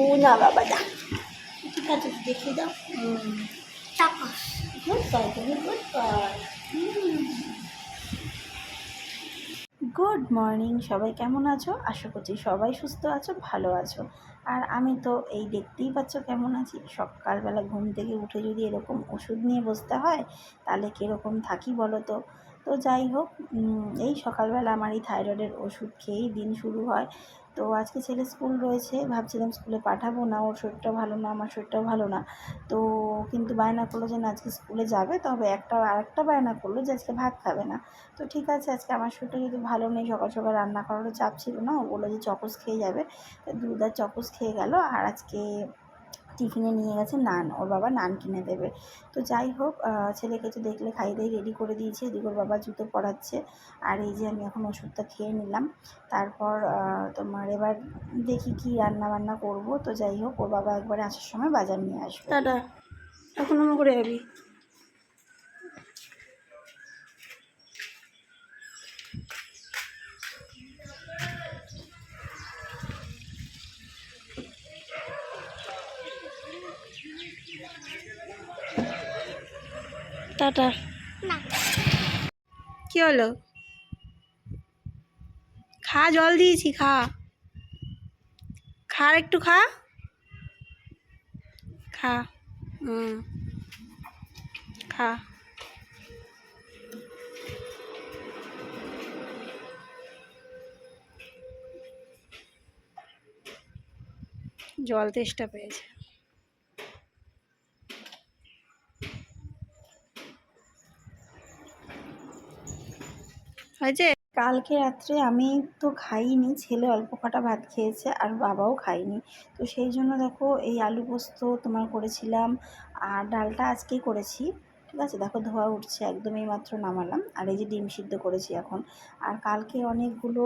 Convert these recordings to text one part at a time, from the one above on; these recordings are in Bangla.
ও না বাবা দা ঠিক আছে, দেখে দাও। তুমি গুড বয়। গুড মর্নিং, সবাই কেমন আছো? আশা করছি সবাই সুস্থ আছো, ভালো আছো। আর আমি তো এই দেখতেই পাচ্ছ কেমন আছি। সকালবেলা ঘুম থেকে উঠে যদি এরকম ওষুধ নিয়ে বসতে হয়, তাহলে কীরকম থাকি বলো তো? তো যাই হোক এই সকালবেলা আমার এই থাইরয়েডের ওষুধ খেয়েই দিন শুরু হয়। তো আজকে ছেলে স্কুল রয়েছে, ভাবছিলাম স্কুলে পাঠাবো না, ওর শরীরটা ভালো না, আমার শরীরটাও ভালো না। তো কিন্তু বায়না করল যে না, আজকে স্কুলে যাবে, তবে একটা আর একটা বায়না করল যে আজকে ভাত খাবে না। তো ঠিক আছে, আজকে আমার শরীরটা যদি ভালো নেই, সকাল সকাল রান্না করারও চাপ ছিল না, ও বলল যে চকোস খেয়ে যাবে। দুধ আর চকোস খেয়ে গেল, আর আজকে টিফিনে নিয়ে গেছে নান, ওর বাবা নান কিনে দেবে। তো যাই হোক ছেলেকে তো দেখলে খাই দিয়ে রেডি করে দিয়েছে, এদিকে ওর বাবা জুতো পরাচ্ছে। আর এই যে আমি এখন ওষুধটা খেয়ে নিলাম। তারপর তোমার এবার দেখি কি রান্না বান্না করব। তো যাই হোক, ওর বাবা একবারে আসার সময় বাজার নিয়ে আসবে। টাটা। এখন আমার করে যাবি। টাটা। কি হলো? খা জল দিয়েছি খা। খা আর একটু খা। খা। হুম। খা। জল তেষ্টা পেয়েছে। হয়েছে কালকে রাত্রে আমি তো খাইনি, ছেলে অল্প কটা ভাত খেয়েছে আর বাবাও খায়নি। তো সেই জন্য দেখো এই আলু পোস্ত তোমার করেছিলাম আর ডালটা আজকেই করেছি, ঠিক আছে? দেখো ধোয়া উঠছে, একদমই মাত্র নামালাম। আর এই যে ডিম সিদ্ধ করেছি এখন। আর কালকে অনেকগুলো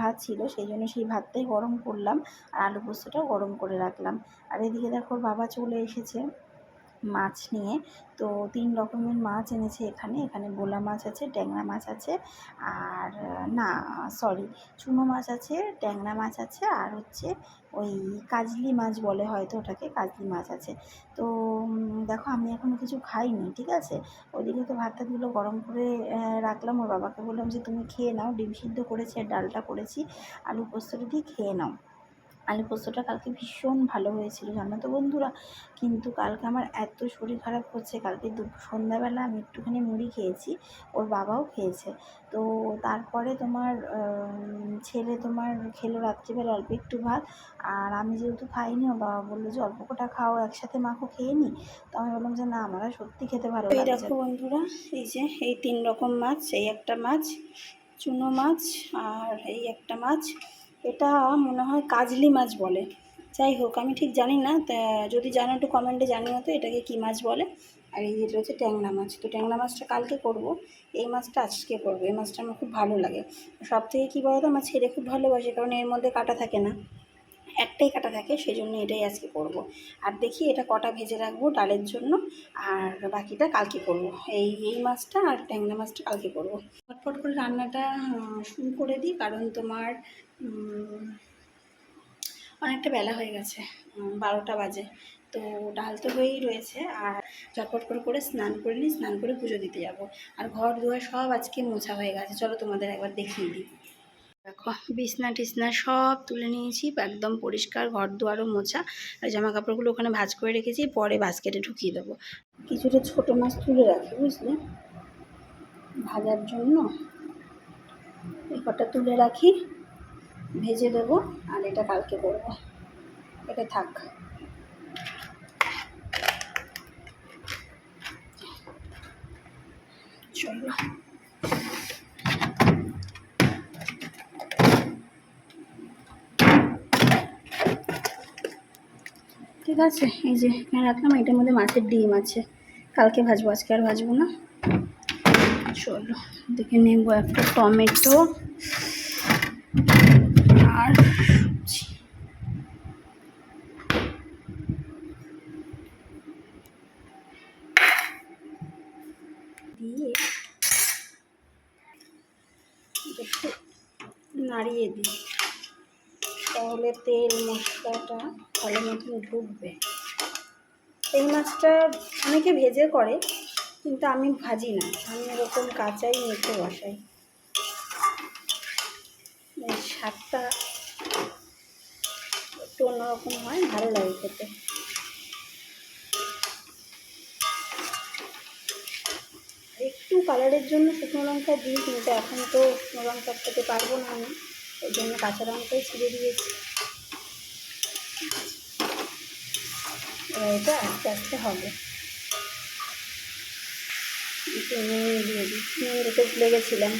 ভাত ছিল, সেই জন্য সেই ভাতটাই গরম করলাম আর আলু পোস্তটাও গরম করে রাখলাম। আর এদিকে দেখো বাবা চলে এসেছে। মাছ নিয়ে। তো তিন রকমের মাছ এনেছে এখানে। এখানে বোলা মাছ আছে, ট্যাংরা মাছ আছে, আর, না সরি চুনো মাছ আছে, ট্যাংরা মাছ আছে, আর হচ্ছে ওই কাজলি মাছ বলে হয়তো ওটাকে, কাজলি মাছ আছে। তো দেখো আমি এখনও কিছু খাইনি, ঠিক আছে? ওইদিকে তো ভাত টাতগুলো গরম করে রাখলাম। ওর বাবাকে বললাম যে, তুমি খেয়ে নাও, ডিম সিদ্ধ করেছি আর ডালটা করেছি। আলু পোস্তটা দিয়ে খেয়ে নাও। আলু পোস্তটা কালকে ভীষণ ভালো হয়েছিল জানো তো বন্ধুরা? কিন্তু কালকে আমার এত শরীর খারাপ হচ্ছে কালকে দু সন্ধ্যাবেলা আমি একটুখানি মুড়ি খেয়েছি ওর বাবাও খেয়েছে। তো তারপরে তোমার ছেলে তোমার খেলো রাত্রিবেলা অল্প একটু ভাত আর আমি যেহেতু খাইনি ওর বাবা বলল যে অল্প কটা খাও একসাথে মাখো খেয়ে নি। তো আমি বললাম যে না আমার সত্যি খেতে ভালো এই দেখো বন্ধুরা এই যে এই তিন রকম মাছ এই একটা মাছ চুনো মাছ আর এই একটা মাছ এটা মনে হয় কাজলি মাছ বলে। যাই হোক, আমি ঠিক জানি না, তা যদি জানো একটু কমেন্টে জানিও তো, এটাকে কী মাছ বলে? আর এই যেটা হচ্ছে ট্যাংরা মাছ, তো ট্যাংরা মাছটা কালকে করব। এই মাছটা আজকে করব, এই মাছটা আমার খুব ভালো লাগে। সব থেকে কী বলতো, আমার ছেলে খুব ভালোবাসে, কারণ এর মধ্যে কাটা থাকে না। একটাই কাটা থাকে সেই জন্য এটাই আজকে করব। আর দেখি এটা কটা ভেজে রাখব ডালের জন্য, আর বাকিটা কালকে করব। এই এই মাছটা আর ট্যাংরা মাছটা কালকে করব। ফটফট করে রান্নাটা শুরু করে দিই, কারণ তোমার অনেকটা বেলা হয়ে গেছে বারোটা বাজে। তো ডাল তো হয়েই রয়েছে, আর চটপট করে করে স্নান করে নিই, স্নান করে পুজো দিতে যাব। আর ঘর দুয়ার সব আজকে মোছা হয়ে গেছে, চলো তোমাদের একবার দেখিয়ে দিই। দেখো, বিছনা টিছনা সব তুলে নিয়েছি, একদম পরিষ্কার ঘর দুয়ারও মোছা। আর জামা কাপড়গুলো ওখানে ভাজ করে রেখেছি, পরে বাস্কেটে ঢুকিয়ে দেবো। কিছুটা ছোটো মাছ তুলে রাখি, বুঝলে? ভাজার জন্য। কটা তুলে রাখি, ভেজে দেবো, আর এটা কালকে করব। এটা থাক। চলো। ঠিক আছে, এই যে এখানে রাখলাম, এটার মধ্যে মাছের ডিম আছে। কালকে ভাজবো, আজকে আর ভাজবো না। চলো, দেখে নেব একটা টমেটো আর দিয়ে নাড়িয়ে দিই। তাহলে তেল মশলাটা ভালো মতন ঢুকবে। এই মাছটা অনেকে ভেজে করে, কিন্তু আমি ভাজি না। আমি এরকম কাঁচাই মেখে বসাই। স্বাদটা একটু অন্যরকম হয়, ভালো লাগে খেতে। একটু কালারের জন্য শুকনো লঙ্কা দিই, কিন্তু এখন তো শুকনো লঙ্কা খেতে পারব না আমি। ওই জন্য কাঁচা লঙ্কাই ছিঁড়ে দিয়েছি। এটা আস্তে আস্তে হবে। একটু নুন দিয়ে দিই নুন রেখে ভুলে গেছিলাম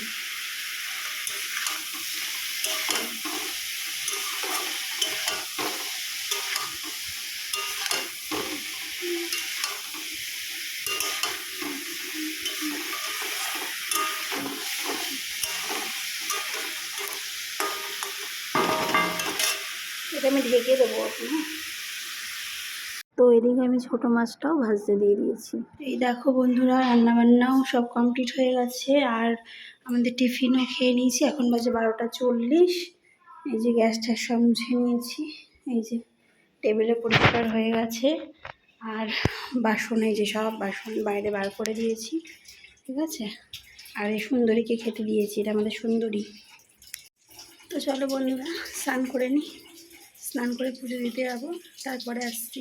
এটা আমি ঢেকে দেবো এখন হ্যাঁ? তো এদিকে আমি ছোট মাছটাও ভাজতে দিয়ে দিয়েছি। এই দেখো বন্ধুরা, রান্নাবান্নাও সব কমপ্লিট হয়ে গেছে। আর আমাদের টিফিনও খেয়ে নিয়েছি। এখন বাজে বারোটা চল্লিশ। এই যে গ্যাসটা সব মুছে নিয়েছি। এই যে টেবিলে পরিষ্কার হয়ে গেছে। আর বাসন, এই যে সব বাসন বাইরে বার করে দিয়েছি। ঠিক আছে? আর এই সুন্দরীকে খেতে দিয়েছি। এটা আমাদের সুন্দরী। তো চলো বন্ধুরা, স্নান করে নিই। স্নান করে পুজো দিতে যাব তারপরে আসছি।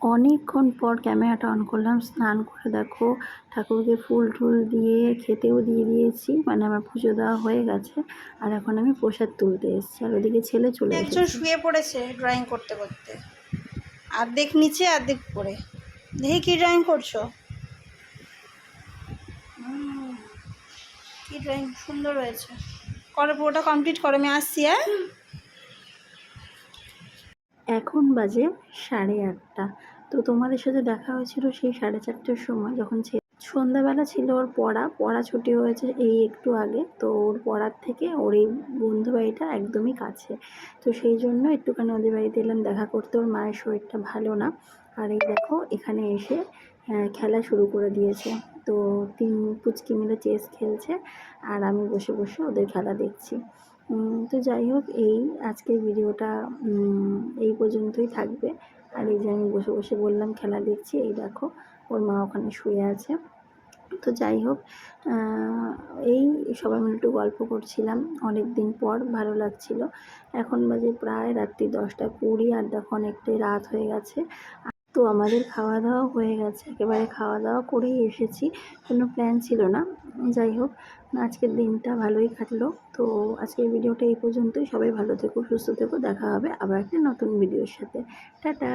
অনেকক্ষণ পর ক্যামেরাটা অন করলাম স্নান করে দেখো ঠাকুরকে ফুল টুল দিয়ে খেতেও দিয়ে দিয়েছি মানে আমার পুজো দেওয়া হয়ে গেছে আর এখন আমি প্রসাদ তুলতে এসেছি আর ওদিকে ছেলে চলে একজন শুয়ে পড়েছে ড্রয়িং করতে করতে। অর্ধেক নিচে অর্ধেক উপরে। দেখি কী ড্রয়িং করছ? কী ড্রয়িং সুন্দর হয়েছে। করো পুরোটা কমপ্লিট করো আমি আসছি হ্যাঁ? এখন বাজে সাড়ে আটটা। তো তোমাদের সাথে দেখা হয়েছিল সেই সাড়ে চারটের সময় যখন সন্ধ্যাবেলা ছিল ওর পড়া। পড়া ছুটি হয়েছে এই একটু আগে। তো ওর পড়ার থেকে ওর এই বন্ধু বাড়িটা একদমই কাছে। তো সেই জন্য একটুখানি ওদের বাড়িতে এলাম। দেখা করতে ওর মায়ের শরীরটা ভালো না। আর এই দেখো, এখানে এসে খেলা শুরু করে দিয়েছে। তো তিন পুচকি মিলে চেস খেলছে। আর আমি বসে বসে ওদের খেলা দেখছি। তো যাই হোক, এই আজকের ভিডিওটা এই পর্যন্তই থাকবে। আর এই যে আমি বসে বসে বললাম, খেলা দেখছি, এই দেখো, ওর মা ওখানে শুয়ে আছে। তো যাই হোক এই সবাই মিলে একটু গল্প করছিলাম অনেক দিন পর, ভালো লাগছিল। এখন বাজে প্রায় রাত্রি দশটা কুড়ি, আর দেখো অনেকটাই রাত হয়ে গেছে। তো আমাদের খাওয়া দাওয়া হয়ে গেছে। একেবারে খাওয়া দাওয়া করেই এসেছি, কোনো প্ল্যান ছিল না। যাই হোক, আজকের দিনটা ভালোই কাটলো। তো আজকের ভিডিওটা এই পর্যন্তই। সবাই ভালো থেকো, সুস্থ থেকো। দেখা হবে আবার একটা নতুন ভিডিওর সাথে। টাটা!